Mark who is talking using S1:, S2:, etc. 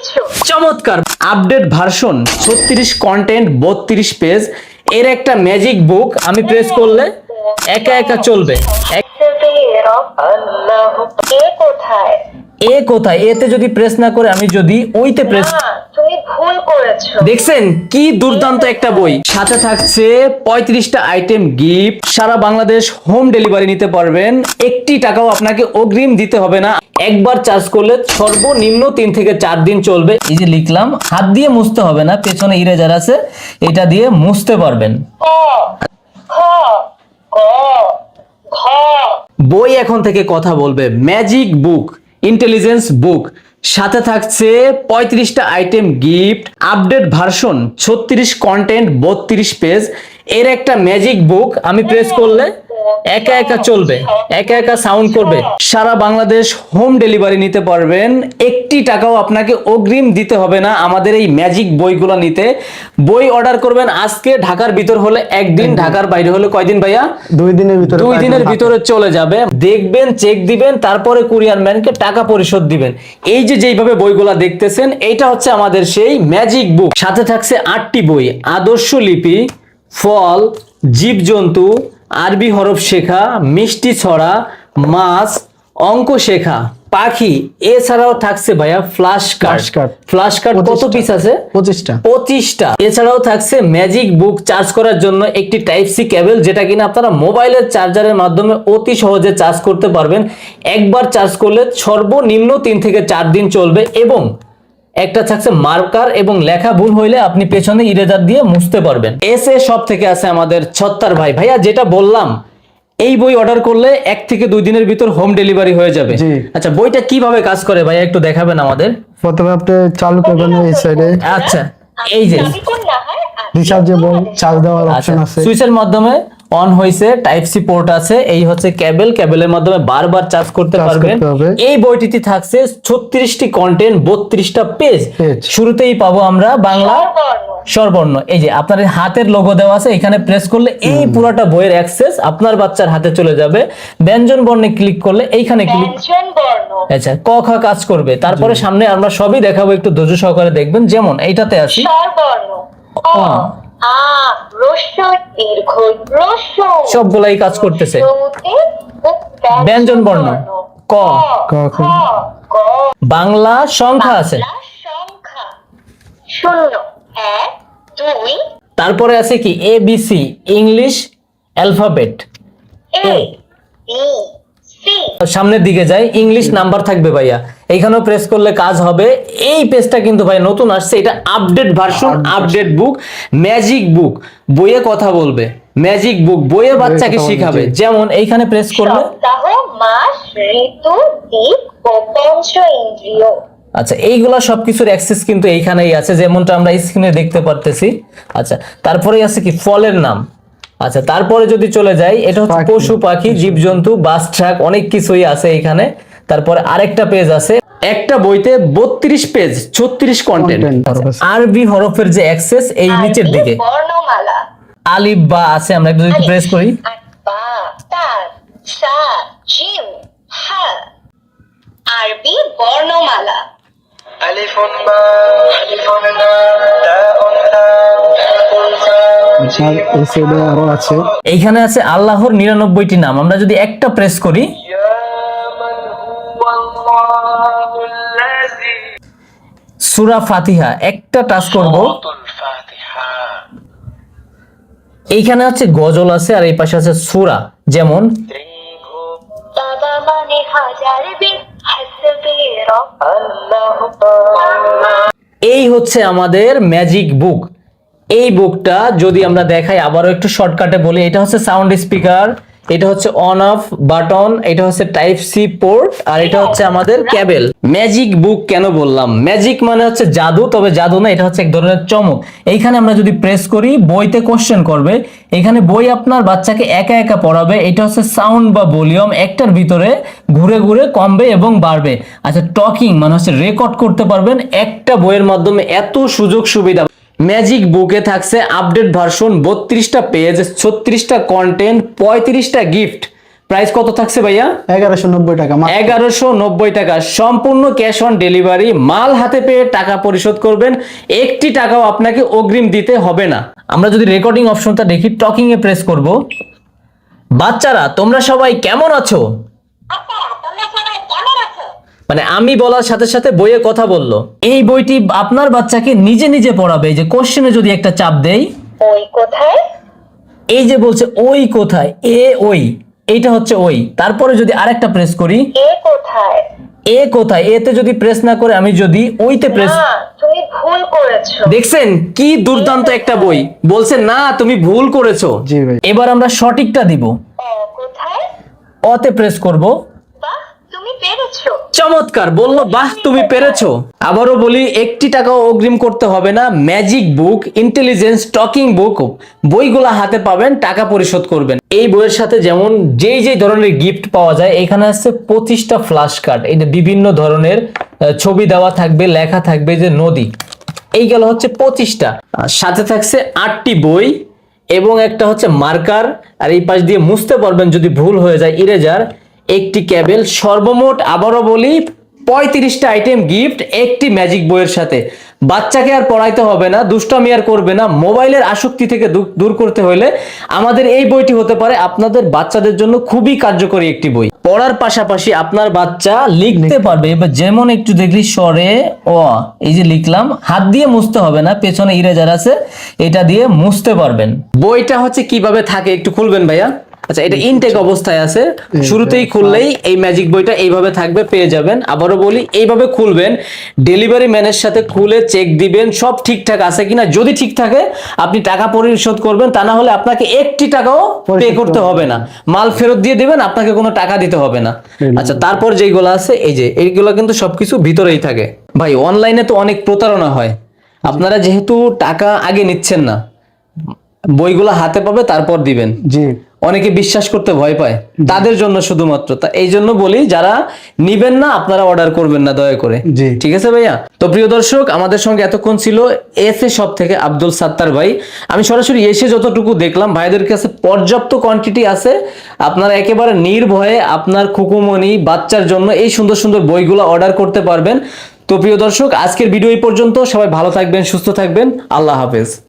S1: পেয়েছ
S2: চমৎকার। Update version ছত্রিশ কন্টেন্ট বত্রিশ পেজ এর একটা ম্যাজিক বুক আমি প্রেস করলে একা একা চলবে।
S1: এ কোথায়?
S2: এতে যদি প্রেস না করে আমি যদি ওইতে প্রেস দেখছেন কি দুর্দান্ত একটা বই। সাথে থাকছে পঁয়ত্রিশটা আইটেম গিফট সারা বাংলাদেশ হোম ডেলিভারি নিতে পারবেন। একটি টাকাও আপনাকে অগ্রিম দিতে হবে না। একবার চার্জ করলে সর্বনিম্ন তিন থেকে চার দিন চলবে। এই যে লিখলাম হাত দিয়ে মুছতে হবে না পেছনে ইরেজার আছে। এটা দিয়ে মুছতে পারবেন। বই এখন থেকে কথা বলবে। ম্যাজিক বুক ইন্টেলিজেন্স বুক সাথে থাকছে পঁয়ত্রিশটা আইটেম গিফট আপডেট ভার্সন ছত্রিশ কন্টেন্ট বত্রিশ পেজ এর একটা ম্যাজিক বুক আমি প্রেস করলে একা একা চলবে একা একা সাউন্ড করবে। সারা বাংলাদেশ হোম ডেলিভারি নিতে পারবেন। একটি টাকাও আপনাকে অগ্রিম দিতে হবে না। আমাদের এই ম্যাজিক বইগুলো নিতে। বই অর্ডার করবেন আজকে ঢাকার ভিতর হলে একদিন ঢাকার বাইরে হলে কয়দিন ভাইয়া?
S3: দুই দিনের ভিতরে
S2: দুই দিনের ভিতরে চলে যাবে। দেখবেন চেক দিবেন তারপরে কুরিয়ার ম্যানকে টাকা পরিশোধ দিবেন। এই যে যেইভাবে বইগুলা দেখতেছেন এইটা হচ্ছে আমাদের সেই ম্যাজিক বুক সাথে থাকছে আটটি বই। আদর্শ লিপি ফল জীবজন্তু আরবি হরফ শেখা মিষ্টি ছড়া মাছ অঙ্ক শেখা পাখি এছাড়াও থাকছে ভাইয়া ফ্লাশ কার্ড ফ্লাশ কার্ড কত পিস আছে?
S3: পঁচিশটা।
S2: পঁচিশটা। এছাড়াও থাকছে ম্যাজিক বুক চার্জ করার জন্য একটি টাইপ সি কেবল যেটা কিনা আপনারা মোবাইলের চার্জারের মাধ্যমে অতি সহজে চার্জ করতে পারবেন। একবার চার্জ করলে সর্বনিম্ন তিন থেকে চার দিন চলবে এবং একটা থাকছে মার্কার এবং লেখা ভুল হইলে আপনি পেছনে ইরেজার দিয়ে মুছতে পারবেন। এস এ সব থেকে আছে আমাদের ছত্তার ভাই। ভাইয়া যেটা বললাম এই বই অর্ডার করলে এক থেকে দুই দিনের ভিতর হোম ডেলিভারি হয়ে যাবে। আচ্ছা বইটা কীভাবে কাজ করে ভাইয়া একটু দেখাবেন আমাদের?
S3: প্রথমে আপনি চালু করবেন এই সাইডে
S2: আচ্ছা এই যে।
S1: না হয়?
S3: রিচার্জেবল চার্জ দেওয়ার
S2: আচ্ছা
S3: অপশন আছে।
S2: সুইচের মাধ্যমে অন হয়েছে টাইপ সি পোর্ট আছে এই হচ্ছে কেবল কেবলের মাধ্যমে বারবার চার্জ করতে পারবেন। এই বইটিতে থাকছে ছত্রিশটি কন্টেন্ট বত্রিশটা পেজ শুরুতেই পাবো আমরা বাংলা
S1: স্বরবর্ণ।
S2: স্বরবর্ণ এই যে আপনার এই হাতের লোগো দেওয়া আছে এখানে প্রেস করলে এই পুরোটা বইয়ের অ্যাক্সেস আপনার বাচ্চার হাতে চলে যাবে। ব্যঞ্জন বর্ণে ক্লিক করলে এইখানে ক্লিক
S1: ব্যঞ্জন বর্ণ।
S2: আচ্ছা ক খ কাজ করবে। তারপরে সামনে আমরা সবই দেখাবো একটু ধৈর্য সহকারে দেখবেন। যেমন এইটাতে
S1: অ
S2: অ।
S1: আ রস্য
S2: সবগুলাই কাজ করতেছে। ব্যঞ্জন বর্ণ। ক।
S3: ক,
S1: খ
S3: খ।
S2: বাংলা সংখ্যা আছে।
S1: বাংলা সংখ্যা। শূন্য এক দুই।
S2: তারপরে আছে কি? A B C English alphabet.
S1: এ
S2: সামনের দিকে যাই ইংলিশ নাম্বার থাকবে ভাইয়া। এইখানেও প্রেস করলে কাজ হবে। এই পেজটা কিন্তু ভাই নতুন আসছে। এটা update version update book magic book বইয়ে কথা বলবে। ম্যাজিক বুক বইয়ে বাচ্চাকে শিখাবে। যেমন এইখানে প্রেস করলে
S1: সপ্তাহ মাস ঋতু দিক ও পঞ্চ ইন্দ্রিয়।
S2: আচ্ছা এইগুলা সবকিছুর অ্যাক্সেস কিন্তু এইখানেই আছে যেমনটা আমরা স্ক্রিনে দেখতে পারতেছি। আচ্ছা তারপরে আছে কি? ফলের নাম। আচ্ছা তারপরে যদি চলে যাই এটা হচ্ছে পশু পাখি জীবজন্তু বাস ট্রাক অনেক কিছুই আছে এখানে তারপরে আরেকটা পেজ আছে। একটা বইতে বত্রিশ পেজ ছত্রিশ কন্টেন্ট
S3: হরফ
S2: আরবি হরফের যে অ্যাক্সেস এই নিচের দিকে। আলিফ বা আছে আমরা একটু যদি প্রেস করি।
S1: আরবি বর্ণমালা।
S3: আছে।
S2: এইখানে আছে আল্লাহর নিরানব্বইটি নাম। আমরা যদি একটা প্রেস করি। সুরা ফাতিহা একটা টাচ করব। এইখানে হচ্ছে গজল আছে আর এই পাশে আছে সুরা যেমন
S1: মানে
S2: এই হচ্ছে আমাদের ম্যাজিক বুক এই বুকটা যদি আমরা দেখাই আবারও একটু শর্টকাটে বলি এটা হচ্ছে সাউন্ড স্পিকার এটা হচ্ছে অন অফ বাটন এটা হচ্ছে টাইপ সি পোর্ট আর এটা হচ্ছে আমাদের ক্যাবেল ম্যাজিক বুক কেন বললাম? ম্যাজিক মানে হচ্ছে জাদু তবে জাদু না এটা হচ্ছে এক ধরনের চমক। এইখানে আমরা যদি প্রেস করি বইতে কোশ্চেন করবে। এখানে বই আপনার বাচ্চাকে একা একা পড়াবে। এটা হচ্ছে সাউন্ড বা ভলিউম একটার ভিতরে ঘুরে ঘুরে কমবে এবং বাড়বে। আচ্ছা টকিং মানে হচ্ছে রেকর্ড করতে পারবেন। একটা বইয়ের মাধ্যমে এত সুযোগ সুবিধা ম্যাজিক বুকে থাকছে আপডেট ভার্সন বত্রিশটা পেজ ছত্রিশটা কন্টেন্ট পঁয়ত্রিশটা গিফট প্রাইস কত থাকছে ভাইয়া?
S3: এগারোশো নব্বই টাকা
S2: এগারোশো নব্বই টাকা। সম্পূর্ণ ক্যাশ অন ডেলিভারি মাল হাতে পেয়ে টাকা পরিশোধ করবেন। একটি টাকাও আপনাকে অগ্রিম দিতে হবে না। আমরা যদি রেকর্ডিং অপশনটা দেখি টকিং এ প্রেস করব। বাচ্চারা তোমরা সবাই কেমন আছো? মানে আমি বলার সাথে সাথে বইয়ে কথা বলল। এই বইটি আপনার বাচ্চাকে নিজে নিজে পড়াবে। যে কোশ্চেনে যদি একটা চাপ দেই।
S1: ওই কোথায়?
S2: এই যে বলছে ওই কোথায়? এ ওই। এইটা হচ্ছে ওই। তারপরে যদি আরেকটা প্রেস করি।
S1: এ কোথায়?
S2: এ কোথায়? এতে যদি প্রেস না করে আমি যদি ওইতে প্রেস
S1: না তুমি ভুল করেছ।
S2: দেখছেন কি দুর্দান্ত একটা বই। বলছে না তুমি ভুল করেছ।
S3: জি ভাই।
S2: এবার আমরা সঠিকটা দিব।
S1: অ কোথায়?
S2: অতে প্রেস করব। চমৎকার বলল, বাহ, তুমি পেরেছ। আবারও বলি, একটি টাকাও অগ্রিম করতে হবে না। Magic book, intelligence, talking book, বইগুলা হাতে পাবেন, টাকা পরিশোধ করবেন। এই বইয়ের সাথে যেমন যেই যেই ধরনের গিফট পাওয়া যায়, এখানে আছে পঁচিশটা ফ্ল্যাশ কার্ড এই বিভিন্ন ধরনের ছবি দেওয়া থাকবে, লেখা থাকবে যে নদী। এই গেল হচ্ছে পঁচিশটা সাথে থাকছে আটটি বই এবং একটা হচ্ছে মার্কার আর এই পাশ দিয়ে মুছতে পারবেন যদি ভুল হয়ে যায় ইরেজার একটি ক্যাবেল, সর্বমোট আবারও বলি, পঁয়ত্রিশটা আইটেম, গিফট, একটি ম্যাজিক বইয়ের সাথে। বাচ্চাকে আর পড়াইতে হবে না, দুষ্টামি আর করবে না, মোবাইলের আসক্তি থেকে দূর- করতে হলে আমাদের এই বইটি হতে পারে আপনাদের বাচ্চাদের জন্য খুবই কার্যকরী একটি বই। পড়ার পাশাপাশি আপনার বাচ্চা লিখতে পারবে। এবার যেমন একটু দেখলি স্বরে অ, এই যে লিখলাম, হাত দিয়ে মুছতে হবে না, পেছনে ইরেজার আছে, এটা দিয়ে মুছতে পারবেন। বইটা হচ্ছে কীভাবে থাকে, একটু খুলবেন ভাইয়া। আচ্ছা এটা ইনটেক অবস্থায় আছে। শুরুতেই খুললেই এই ম্যাজিক বইটা এইভাবে থাকবে পেয়ে যাবেন। আবারও বলি এইভাবে খুলবেন ডেলিভারি ম্যানের সাথে খুলে চেক দিবেন সব ঠিকঠাক আছে কিনা। যদি ঠিক থাকে আপনি টাকা পরিশোধ করবেন তা না হলে আপনাকে একটি টাকাও পে করতে হবে। না। মাল ফেরত দিয়ে দিবেন আপনাকে কোনো টাকা দিতে হবে না। আচ্ছা তারপর যেইগুলো আছে এই যে এইগুলো কিন্তু সবকিছু ভিতরেই থাকে। ভাই অনলাইনে তো অনেক প্রতারণা হয়। আপনারা যেহেতু টাকা আগে নিচ্ছেন না বইগুলো হাতে পাবে তারপর দিবেন।
S3: জি।
S2: অনেকে বিশ্বাস করতে ভয় পায়। তাদের জন্য শুধুমাত্র। তা এই জন্য বলি যারা নিবেন না আপনারা অর্ডার করবেন না দয়া করে। ঠিক আছে ভাইয়া? তো প্রিয় দর্শক আমাদের সঙ্গে এতক্ষণ ছিল এস এ শপ থেকে আব্দুল সাত্তার ভাই। আমি সরাসরি এসে যতটুকু দেখলাম ভাইদের কাছে পর্যাপ্ত কোয়ান্টিটি আছে। আপনারা একেবারে নির্ভয়ে আপনার খুকুমনি বাচ্চার জন্য এই সুন্দর সুন্দর বইগুলো অর্ডার করতে পারবেন। তো প্রিয় দর্শক আজকের ভিডিও এই পর্যন্ত। সবাই ভালো থাকবেন সুস্থ থাকবেন। আল্লাহ হাফেজ।